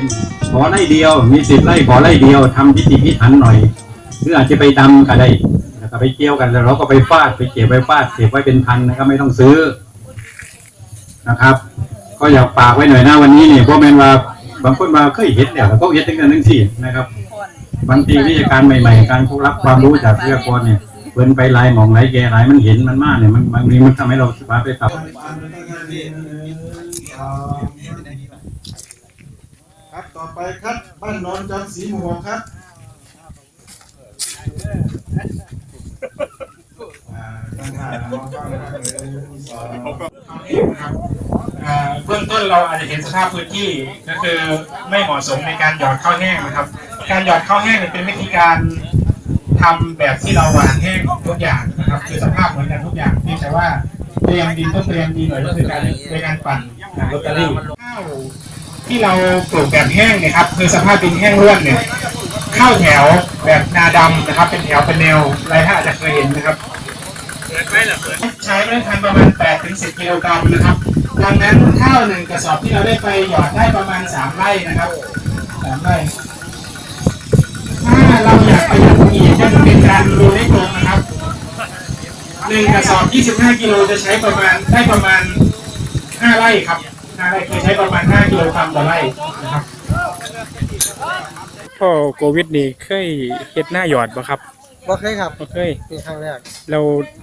็นขอไร่เดียว มีสิบไร่ขอไร่เดียวทำพิธีพิถันหน่อย หรืออาจจะไปดำก็ได้แล้วก็ไปเกี่ยวกันแล้วเราก็ไปฟาดไปเก็บไปฟาดเก็บไว้เป็นพันนะครับไม่ต้องซื้อนะครับ ก็อยากฝากไว้หน่อยนะวันนี้นี่เพราะแมนว่าบางคนมาเคยเห็นแล้วแล้วก็เห็นตั้งแต่หนึ่งสี่นะครับบางทีวิทยาการใหม่ ๆ การพบรับความรู้จากวิทยากรเนี่ยเพิ่นไปไลายหมองไลายแกไลายมันเห็นมันมากเนี่ยมันบางทีมันทำให้เราสามารถไปปรับ ครับต่อไปครับบ้านโนนจันทร์สีหมวกครับอ่าตั้งท่ามองกล้องนะครับหนึ่งสองครับอ่าเบื้องต้นเราอาจจะเห็นสภาพพื้นที่ก็คือไม่เหมาะสมในการหยอดข้าวแห้งนะครับ การหยอดข้าวแห้งเนี่ยเป็นวิธีการทำแบบที่เราหวานแห้งทุกอย่างนะครับคือสภาพเหมือนกันทุกอย่างเพียงแต่ว่าเตรียมดินต้องเตรียมดีหน่อยก็คือการในการปั่นลอตเตอรี่ข้าว ที่เราปลูกแบบแห้งนี่ยครับคือสภาพดินแห้งร่วนเนี่ยเข้าแถวแบบนาดำนะครับ เป็นแถวเป็นแนวหลายท่านอาจจะเคยเห็นนะครับใช้เมล็ดพันธุ์ประมาณ8ถึง10กิโลกรัมนะครับดังนั้นข้าวหนึ่งกระสอบที่เราได้ไปหยอดได้ประมาณ 3ไร่นะครับ3ไร่ถ้าเราอยากประหยัดอีกก็จะเป็นการดูเลขลงนะครับหนึ่งกระสอบ 25 กิโลจะใช้ประมาณได้ประมาณ 5 ไร่ครับ 5ไร่คือใช้ประมาณ5กิโลกรัมต่อไร่นะครับพ่อโควิดนี่เคยเฮ็ดหน้าหยอดบ่ครับบ่เคยครับบ่เคยนี่ครั้งแรกเรา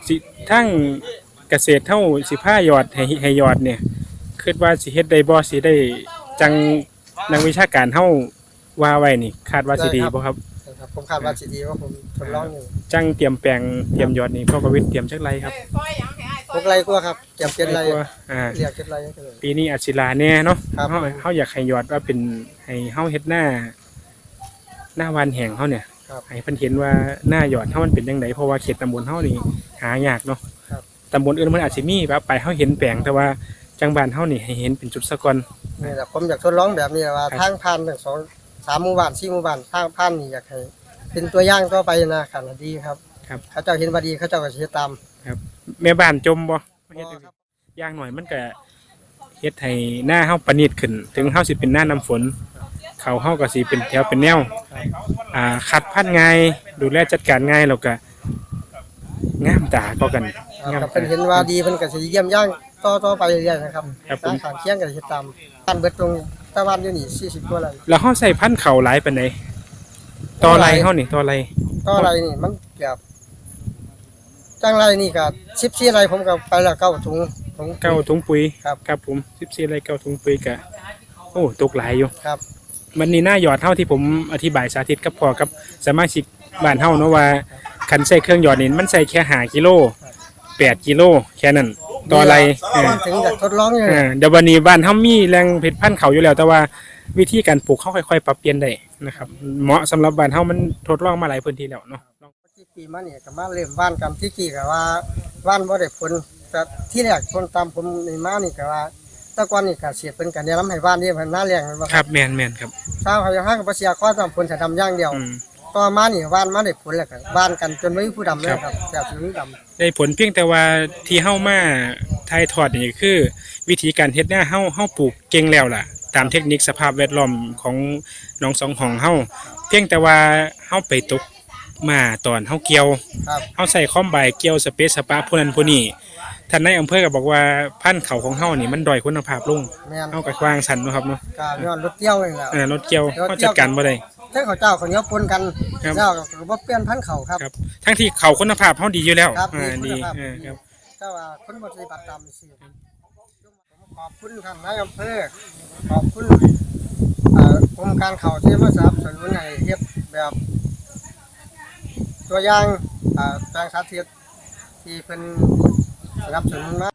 สิทั้งเกษตรเท่าสิผ้าหยอดให้ให้หยอดเนี่ยคิดว่าสิเฮ็ดได้บ่สิได้จังนักวิชาการเฮาว่าไว้นี่ คาดว่าสิดีบ่ครับนะครับผมคาดว่าสิดีว่าผมทดลองอยู่จังเตรียมแปลงเตรียมหยอดนี่พ่อโควิดเตรียมจักไรครับพว กไรกว่าครับเก็บเก็บไรกว่าอ่าเรียกเก็บไรก็เลย ปีนี้อาจสิลาแน่เนาะครับเฮาเฮาอยากให้หยอดว่าเป็นให้เฮาเฮ็ดหน้า หน้าวันแห่งเฮาเนี่ยครับให้เพิ่นเห็นว่าหน้าหยอดเฮามันเป็นจังไดเพราะว่าเขตตำบลเฮานี่หายากเนาะครับตำบลอื่นมันอาจสิมีแบบไปเฮาเห็นแปลงแต่ว่าจังบ้านเฮานี่ให้เห็นเป็นจุดสะก่อนนี่แหละผมอยากทดลองแบบนี้ว่าครับทางผ่านทั้งสองสามหมู่บ้านสี่หมู่บ้านทางผ่านนี่อยากให้เป็นตัวอย่างต่อไปนะขันดีครับครับ เขาเจ้าเห็นว่าดีเขาเจ้าก็สิเฮ็ดตาม แม่บ้านจมบ่เฮ็ดบ่จังคซี่รับอย่างหน่อยมันก็เฮ็ดให้หน้าเฮาประณีตขึ้น ถึงเฮาสิเป็นหน้าน้ำฝน เขาเฮาก็สิเป็นแถวเป็นแนวอ่าคัดพันธุ์ง่ายดูแลจัดการง่ายแล้วก็งามตาก็กันครับงามก็ตา เพิ่นเห็นว่าดีเพิ่นก็สิเยี่ยมย่างต่อต่อไปเรื่อยๆนะครับครับผม ทางข้างเคียงก็สิเฮ็ดตามบ้านเบิดตรงตะวันอยู่นี่40กว่าไร่แล้วเฮาใส่พันธุ์เขาหลายปานใดต่อไรเฮานี่ต่อไรต่อไรนี่มันเกือบ จังไรนี่ก็14ไร่ผมก็ไปแล้วเก้าถุงถุงเก้าถุงปุ๋ยครับ ครับผม14ไรเก้าถุงปุ๋ยก็โอ้ตกหลายอยู่ครับมันนี่หน้าหยอดเท่าที่ผมอธิบายสาธิตกับพอกับสมาชิกบ้านเฮาเนาะว่าคันใส่เครื่องหยอดนี่มันใส่แค่หากิโลแปดกิโลแค่นั้นต่ออะไรเออ ถึงอยากทดลองอยู่เออเดี๋ยววันนี้บ้านเฮามีแรงผลิตพันธุ์เขาอยู่แล้ว แต่ว่าวิธีการปลูกเขาค่อยๆ ปรับเปลี่ยนได้นะครับ เหมาะสำหรับบ้านเฮามันทดลองมาหลายพื้นที่แล้วเนาะที่ ปีมาเนี่ยก็มาเริ่มว่านกันที่กี่ก็ว่าว่านบ่ได้ผลแต่ที่แรกคนตามผมนี่มานี่ก็ว่าแตะก่อนนี่ก็เสียเพิ่นก็แนะนำให้ว่านนี่มันหน้าแรงแม่นบ่ครับแม่นแม่นครับ ชาวเขายังหาก็บ่เสียข้อตามผลจะทำอย่างเดียว อืม ต่อมานี่ว่านมาได้ผลแล้วก็ว่านกันจนไม่มีผู้ดำเลยครับแต่ถึงดำ ได้ผลเพียงแต่ว่าที่เฮามาถ่ายทอดนี่คือ วิธีการเฮ็ดหน้าเฮาเฮาปลูกเก่งแล้วล่ะ ตามเทคนิคสภาพแวดล้อมของน้องสองของเฮาเพียงแต่ว่าเฮาไปตก มาตอนเฮาเกี่ยวครับเฮาใส่คอมไบเกี่ยวสเปซสปาผู้นั้นผู้นี้ท่านนายอำเภอก็บอกว่าพันธุ์เขาของเฮานี่มันด้อยคุณภาพลงแม่นเฮาก็วางสันเนาะครับเนาะก็ย้อนรถเกี่ยวนี่แหละ เออรถเกี่ยวเฮาจัดการบ่ได้เท่าเขาเจ้าเขาเหนียวปนกันครับแล้วก็บ่เปลี่ยนพันธุ์เขาครับ ครับทั้งที่เขาคุณภาพเฮาดีอยู่แล้วครับอ่าดีดีคุณภาพ เออครับแต่ว่าคนบ่ปฏิบัติตามสิขอบคุณท่านนายอำเภอขอบคุณเอ่อกรมการข่าวที่มาสนับสนุนให้เฮ็ดแบบ ตัวอย่างต่าแปลงสาธิตที่เป็นสนับสนุนมา